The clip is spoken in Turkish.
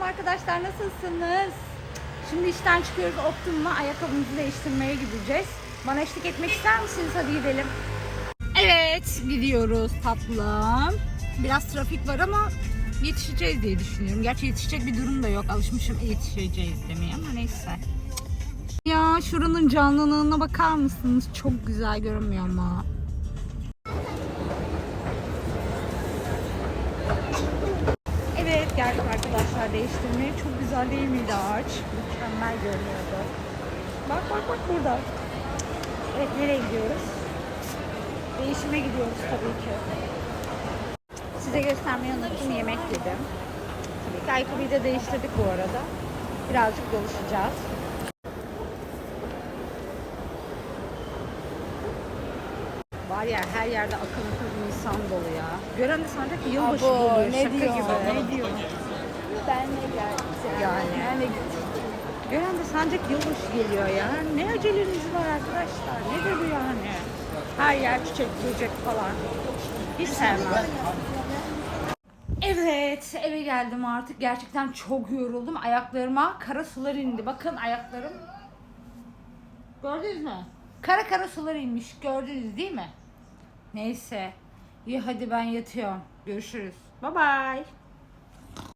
Selam arkadaşlar nasılsınız? Şimdi işten çıkıyoruz Optimum'a ayakkabımızı değiştirmeye gideceğiz. Bana eşlik etmek ister misiniz? Hadi gidelim. Evet gidiyoruz tatlım. Biraz trafik var ama yetişeceğiz diye düşünüyorum. Gerçi yetişecek bir durum da yok. Alışmışım yetişeceğiz demeye ama neyse. Ya şuranın canlılığına bakar mısınız? Çok güzel görünmüyor mu? Evet geldik arkadaşlar değiştirmeye. Çok güzel değil miydi ağaç? Mükemmel görünüyordu. Bak bak bak burada. Evet nereye gidiyoruz? Değişime gidiyoruz tabii ki. Size göstermeyi unuttum yemek yedim. Tabii ki ayakkabıyı da değiştirdik bu arada. Birazcık dolaşacağız. Var ya her yerde akın akın insan dolu ya. Gören de sanacak ki yılbaşı Abo, geliyor. ne Şaka diyor? gibi. Ne diyor? Ben ne geldim? Yani. Gittim. Gören de sancak yılbaşı geliyor ya. Ne aceleniz var arkadaşlar? Nedir bu yani? Her yer çiçek, böcek falan. Hiç sevmem. Evet, eve geldim artık. Gerçekten çok yoruldum. Ayaklarıma kara sular indi. Bakın ayaklarım. Gördünüz mü? Kara kara sular inmiş. Gördünüz değil mi? Neyse. İyi hadi ben yatıyorum. Görüşürüz. Bye bye.